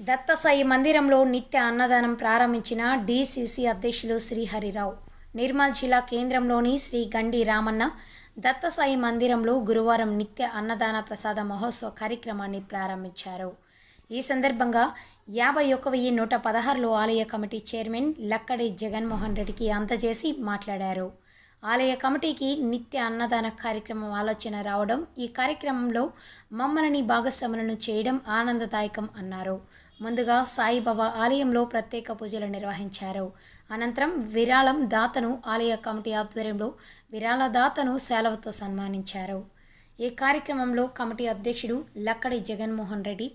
Dattasai మందిరంలో నిత్య అన్నదానం ప్రారంభించిన డిసిసి అధ్యక్షులు శ్రీహరిరావు. నిర్మల్ జిల్లా కేంద్రంలోని శ్రీ గండి రామన్న దత్తసాయి మందిరంలో గురువారం నిత్య అన్నదాన ప్రసాద మహోత్సవ కార్యక్రమాన్ని ప్రారంభించారు. ఈ సందర్భంగా యాభై ఒక వెయ్యి నూట పదహారులో ఆలయ కమిటీ చైర్మన్ లక్కడి జగన్మోహన్ రెడ్డికి అందజేసి మాట్లాడారు. ఆలయ కమిటీకి నిత్య అన్నదాన కార్యక్రమం ఆలోచన రావడం ఈ కార్యక్రమంలో మమ్మల్ని భాగస్వాములను చేయడం ఆనందదాయకం అన్నారు. ముందుగా సాయిబాబా ఆలయంలో ప్రత్యేక పూజలు నిర్వహించారు. అనంతరం విరాళం దాతను ఆలయ కమిటీ ఆధ్వర్యంలో విరాళ దాతను సేలవతో సన్మానించారు. ఈ కార్యక్రమంలో కమిటీ అధ్యక్షుడు లక్కడి జగన్మోహన్ రెడ్డి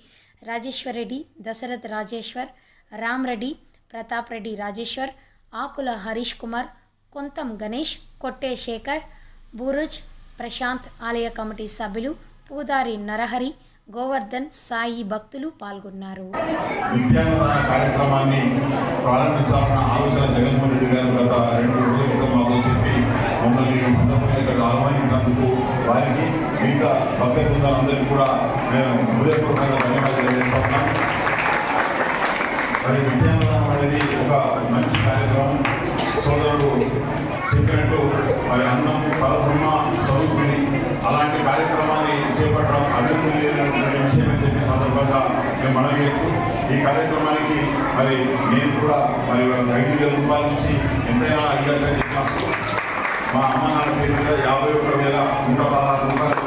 రాజేశ్వర్ రెడ్డి దశరథ్ రాజేశ్వర్ రామ్ రెడ్డి ప్రతాప్ రెడ్డి రాజేశ్వర్ ఆకుల హరీష్ కుమార్ కొంతం గణేష్ కొట్టే శేఖర్ బూరుజ్ ప్రశాంత్ ఆలయ కమిటీ సభ్యులు పూదారి నరహరి గోవర్ధన్ సాయి భక్తులు పాల్గొన్నారు. విద్యాన్నదాన కార్యక్రమాన్ని ప్రారంభించాలన్న ఆలోచన జగన్మోహన్ రెడ్డి గారు గత రెండు రోజుల క్రితం మాతో చెప్పి మమ్మల్ని ఇక్కడ ఆహ్వానించినందుకు వారికి మిగతా భక్త బృందాలందరికీ కూడా నేను హృదయపూర్వకంగా ధన్యవాదాలు తెలియజేస్తున్నాను మరి విద్యాన్నదానం అనేది ఒక మంచి కార్యక్రమం. సోదరుడు చెప్పినట్టు మరి అన్నం పరబ్రహ్మ స్వరూపిణి అలాంటి కార్యక్రమాన్ని చేపట్టడం అభివృద్ధి విషయం అని చెప్పి సందర్భంగా మేము మనవి చేస్తూ ఈ కార్యక్రమానికి మరి నేను కూడా మరి ఐదు వేల రూపాయల నుంచి ఎంతైనా అయ్యాల్సి మా అమ్మ నాన్న పేరు మీద యాభై ఒక్క వేల నూట పదహారు రూపాయలు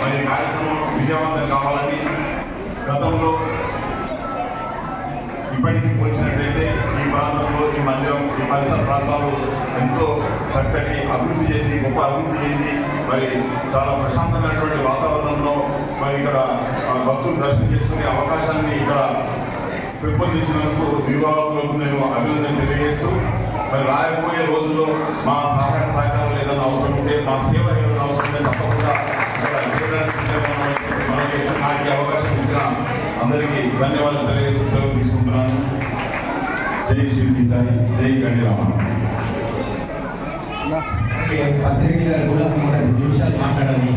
మరి ఈ కార్యక్రమం విజయవంతం కావాలని గతంలో ఇప్పటికీ పోల్చినట్లయితే ఈ ప్రాంతంలో ఈ మందిరం ఈ పరిసర ప్రాంతాలు ఎంతో చక్కటి అభివృద్ధి చెంది గొప్ప అభివృద్ధి చెంది మరి చాలా ప్రశాంతమైనటువంటి వాతావరణంలో మరి ఇక్కడ ఆ, భక్తులు దర్శనం చేసుకునే అవకాశాన్ని ఇక్కడ పెంపొందించినందుకు వివాహకులకు నేను అభినందన తెలియజేస్తూ మరి రాయబోయే రోజుల్లో మా సహాయ సహకారం ఏదైనా అవసరం ఉంటే మా సేవ ఏదైనా అవసరం ఉంటే తప్పకుండా ఇక్కడ నాకు అవకాశం ఇచ్చిన అందరికీ ధన్యవాదాలు తెలియజేస్తూ సెలవు తీసుకుంటున్నాను. జై శిల్పి సాయి జై గండి రామన్ పత్రిక గారు కూడా నిమిషాలు మాట్లాడాలని